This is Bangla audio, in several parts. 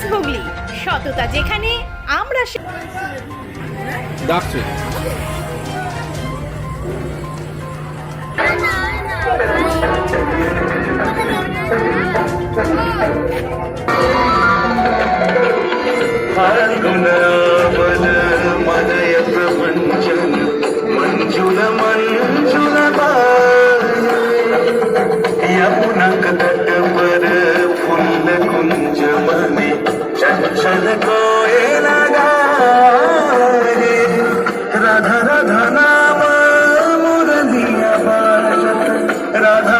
নিউজ হুগলি সততা যেখানে আমরা ডাকছে। राधा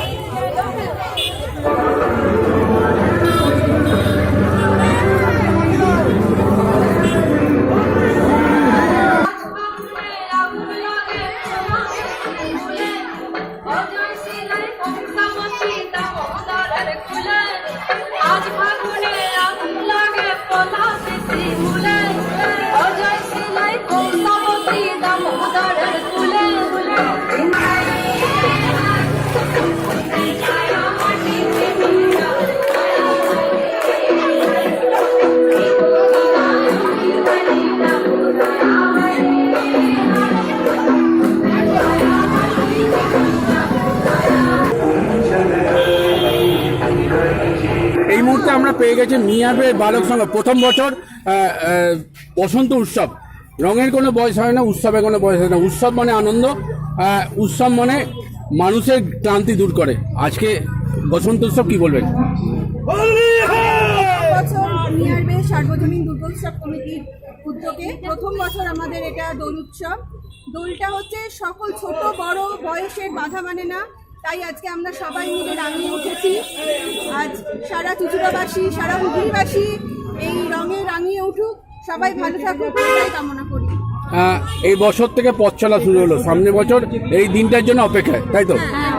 আমরা পেয়ে গেছি মিয়াবের বালক সংঘ। প্রথম বছর বসন্ত উৎসব। রঙের কোনো বয়স হয় না উৎসবে কোনো বয়স হয় না। উৎসব মানে আনন্দ উৎসব মানে মানুষের ক্লান্তি দূর করে। আজকে বসন্ত উৎসব কি বলবেন? সার্বজনীন দুর্গোৎসব কমিটির উদ্যোগে প্রথম বছর আমাদের এটা দোল উৎসব। দোলটা হচ্ছে সকল ছোট বড় বয়সের বাধা মানে না তাই আজকে আমরা সবাই মিলে রাঙিয়ে উঠেছি। আজ সারা চুচুরাবাসী সারা হুগলিবাসী এই রঙে রাঙিয়ে উঠুক। সবাই ভালো থাকুক কামনা করি। এই বছর থেকে পথ চলা শুরু হলো। সামনের বছর এই দিনটার জন্য অপেক্ষায় তাই তো? হ্যাঁ,